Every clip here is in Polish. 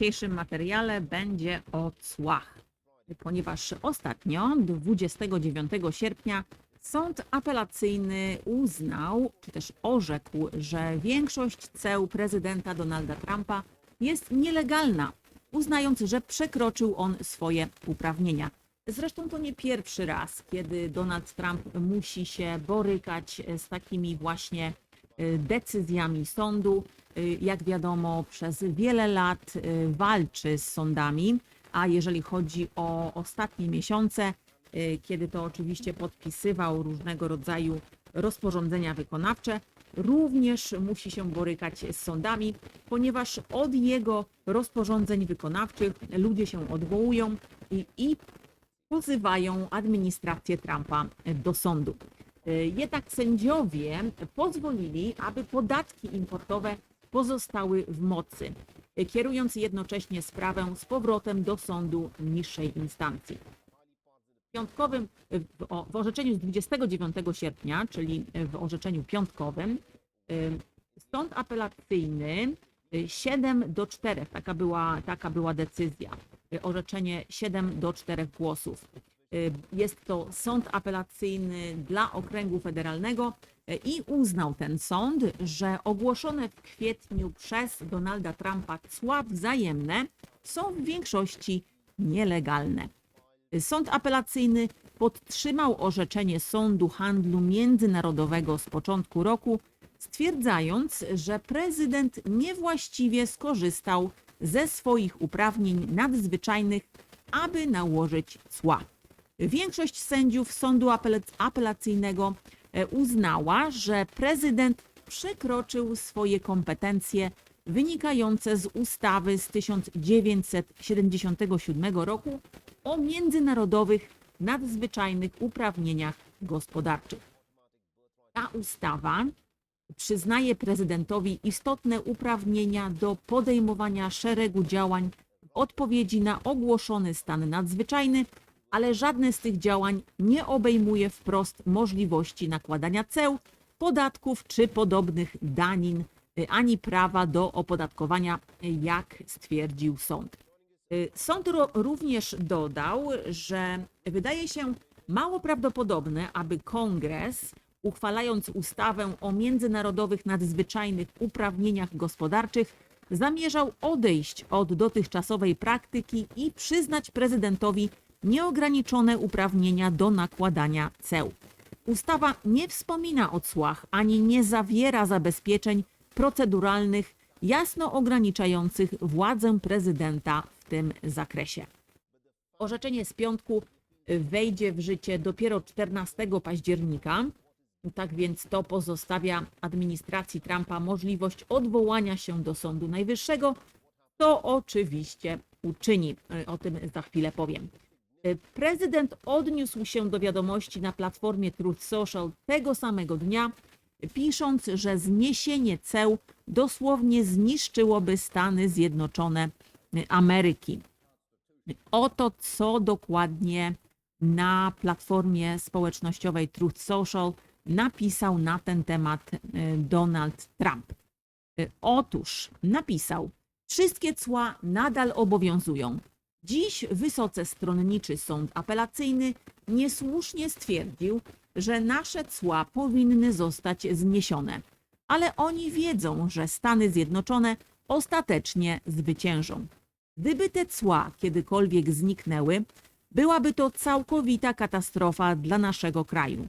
Dzisiejszym materiale będzie o cłach, ponieważ ostatnio, 29 sierpnia, sąd apelacyjny uznał, czy też orzekł, że większość ceł prezydenta Donalda Trumpa jest nielegalna, uznając, że przekroczył on swoje uprawnienia. Zresztą to nie pierwszy raz, kiedy Donald Trump musi się borykać z takimi właśnie y, decyzjami sądu. Y, Jak wiadomo, przez wiele lat y, walczy z sądami, a jeżeli chodzi o ostatnie miesiące, y, kiedy to oczywiście podpisywał różnego rodzaju rozporządzenia wykonawcze, również musi się borykać z sądami, ponieważ od jego rozporządzeń wykonawczych ludzie się odwołują i, i pozywają administrację Trumpa do sądu. Jednak sędziowie pozwolili, aby podatki importowe pozostały w mocy, y, kierując jednocześnie sprawę z powrotem do sądu niższej instancji. W piątkowym, w, o- w orzeczeniu z 29 sierpnia, czyli w orzeczeniu piątkowym, y, sąd apelacyjny y, 7 do 4, taka była, taka była decyzja, y, orzeczenie 7 do 4 głosów. Y, Jest to sąd apelacyjny dla okręgu federalnego y, i uznał ten sąd, że ogłoszone w kwietniu przez Donalda Trumpa cła wzajemne są w większości nielegalne. Sąd apelacyjny podtrzymał orzeczenie Sądu Handlu Międzynarodowego z początku roku, stwierdzając, że prezydent niewłaściwie skorzystał ze swoich uprawnień nadzwyczajnych, aby nałożyć cła. Większość sędziów Sądu apela- Apelacyjnego e, uznała, że prezydent przekroczył swoje kompetencje wynikające z ustawy z 1977 roku o międzynarodowych nadzwyczajnych uprawnieniach gospodarczych. Ta ustawa przyznaje prezydentowi istotne uprawnienia do podejmowania szeregu działań w odpowiedzi na ogłoszony stan nadzwyczajny, ale żadne z tych działań nie obejmuje wprost możliwości nakładania ceł, podatków czy podobnych danin, y, ani prawa do opodatkowania, jak stwierdził sąd. Y, Sąd również dodał, że wydaje się mało prawdopodobne, aby kongres, uchwalając ustawę o międzynarodowych nadzwyczajnych uprawnieniach gospodarczych, zamierzał odejść od dotychczasowej praktyki i przyznać prezydentowi nieograniczone uprawnienia do nakładania ceł. Ustawa nie wspomina o cłach ani nie zawiera zabezpieczeń proceduralnych jasno ograniczających władzę prezydenta w tym zakresie. Orzeczenie z piątku wejdzie w życie dopiero 14 października. Tak więc to pozostawia administracji Trumpa możliwość odwołania się do Sądu Najwyższego. To oczywiście uczyni. O tym za chwilę powiem. Prezydent odniósł się do wiadomości na platformie Truth Social tego samego dnia, pisząc, że zniesienie ceł dosłownie zniszczyłoby Stany Zjednoczone Ameryki. Oto co dokładnie na platformie społecznościowej Truth Social napisał na ten temat e, Donald Trump. E, Otóż napisał: Wszystkie cła nadal obowiązują. Dziś wysoce stronniczy sąd apelacyjny niesłusznie stwierdził, że nasze cła powinny zostać zniesione, ale oni wiedzą, że Stany Zjednoczone ostatecznie zwyciężą. Gdyby te cła kiedykolwiek zniknęły, byłaby to całkowita katastrofa dla naszego kraju.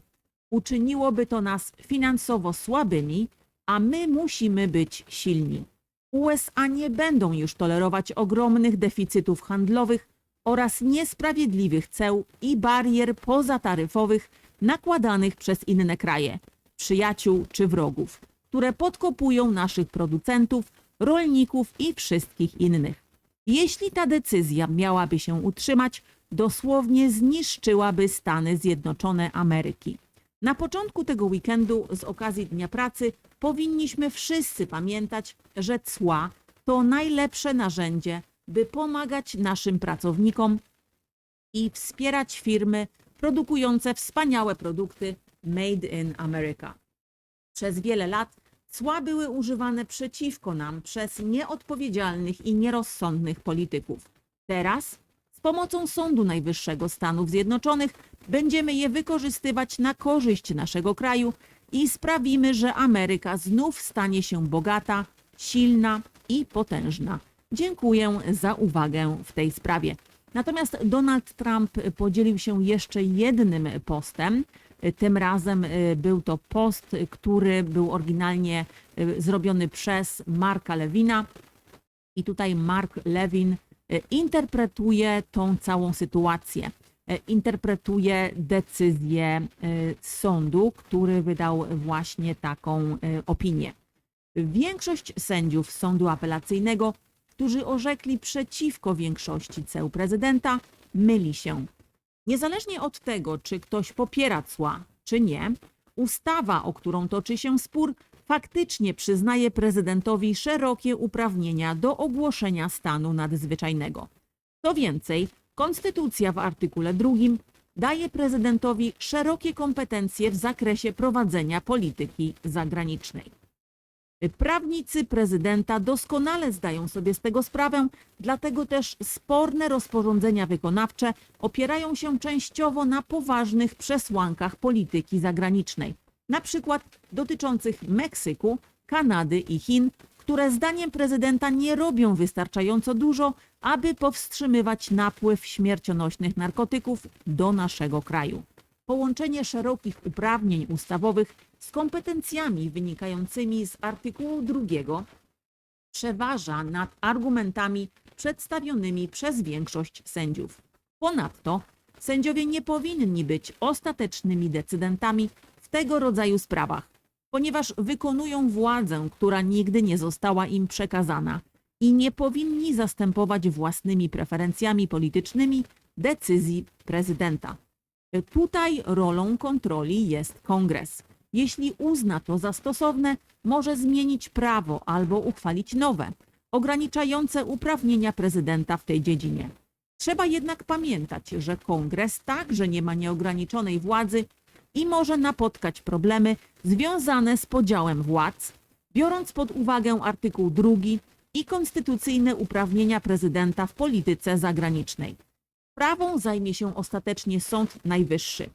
Uczyniłoby to nas finansowo słabymi, a my musimy być silni. USA nie będą już tolerować ogromnych deficytów handlowych oraz niesprawiedliwych ceł i barier pozataryfowych nakładanych przez inne kraje, przyjaciół czy wrogów, które podkopują naszych producentów, rolników i wszystkich innych. Jeśli ta decyzja miałaby się utrzymać, dosłownie zniszczyłaby Stany Zjednoczone Ameryki. Na początku tego weekendu, z okazji Dnia Pracy, powinniśmy wszyscy pamiętać, że cła to najlepsze narzędzie, by pomagać naszym pracownikom i wspierać firmy produkujące wspaniałe produkty made in America. Przez wiele lat Cła były używane przeciwko nam przez nieodpowiedzialnych i nierozsądnych polityków. Teraz, z pomocą Sądu Najwyższego Stanów Zjednoczonych, będziemy je wykorzystywać na korzyść naszego kraju i sprawimy, że Ameryka znów stanie się bogata, silna i potężna. Dziękuję za uwagę w tej sprawie. Natomiast Donald Trump podzielił się jeszcze jednym postem. Tym razem y, był to post, który był oryginalnie y, zrobiony przez Marka Lewina. I tutaj Mark Lewin interpretuje tą całą sytuację. Y, Interpretuje decyzję y, sądu, który wydał właśnie taką opinię. Większość sędziów sądu apelacyjnego, którzy orzekli przeciwko większości ceł prezydenta, myli się. Niezależnie od tego, czy ktoś popiera cła, czy nie, ustawa, o którą toczy się spór, faktycznie przyznaje prezydentowi szerokie uprawnienia do ogłoszenia stanu nadzwyczajnego. Co więcej, konstytucja w artykule drugim daje prezydentowi szerokie kompetencje w zakresie prowadzenia polityki zagranicznej. Prawnicy prezydenta doskonale zdają sobie z tego sprawę, dlatego też sporne rozporządzenia wykonawcze opierają się częściowo na poważnych przesłankach polityki zagranicznej, na przykład dotyczących Meksyku, Kanady i Chin, które zdaniem prezydenta nie robią wystarczająco dużo, aby powstrzymywać napływ śmiercionośnych narkotyków do naszego kraju. Połączenie szerokich uprawnień ustawowych z kompetencjami wynikającymi z artykułu drugiego przeważa nad argumentami przedstawionymi przez większość sędziów. Ponadto sędziowie nie powinni być ostatecznymi decydentami tego rodzaju sprawach, ponieważ wykonują władzę, która nigdy nie została im przekazana i nie powinni zastępować własnymi preferencjami politycznymi decyzji prezydenta. Tutaj rolą kontroli jest kongres. Jeśli uzna to za stosowne, może zmienić prawo albo uchwalić nowe, ograniczające uprawnienia prezydenta w tej dziedzinie. Trzeba jednak pamiętać, że kongres także nie ma nieograniczonej władzy i może napotkać problemy związane z podziałem władz, biorąc pod uwagę artykuł 2 i konstytucyjne uprawnienia prezydenta w polityce zagranicznej. Sprawą zajmie się ostatecznie Sąd Najwyższy.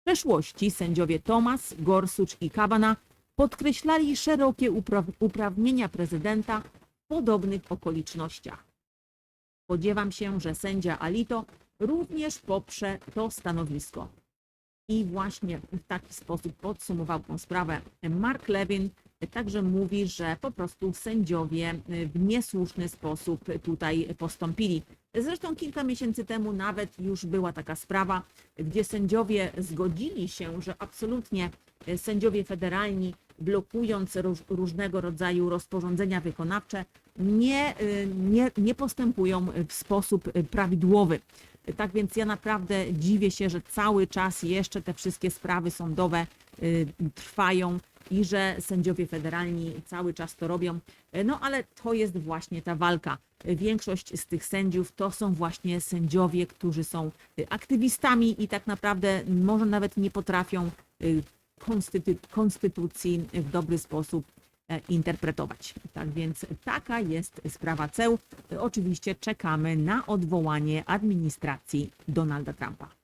W przeszłości sędziowie Thomas, Gorsuch i Kavanaugh podkreślali szerokie upra- uprawnienia prezydenta w podobnych okolicznościach. Spodziewam się, że sędzia Alito również poprze to stanowisko. I właśnie w taki sposób podsumował tę sprawę Mark Levin. Także mówi, że po prostu sędziowie w niesłuszny sposób tutaj postąpili. Zresztą kilka miesięcy temu nawet już była taka sprawa, gdzie sędziowie zgodzili się, że absolutnie sędziowie federalni, blokując róż, różnego rodzaju rozporządzenia wykonawcze, nie, nie, nie postępują w sposób prawidłowy. Tak więc ja naprawdę dziwię się, że cały czas jeszcze te wszystkie sprawy sądowe y, trwają i że sędziowie federalni cały czas to robią. No ale to jest właśnie ta walka. Większość z tych sędziów to są właśnie sędziowie, którzy są y, aktywistami i tak naprawdę może nawet nie potrafią y, konstytu- konstytucji w dobry sposób interpretować. Tak więc taka jest sprawa ceł. Oczywiście czekamy na odwołanie administracji Donalda Trumpa.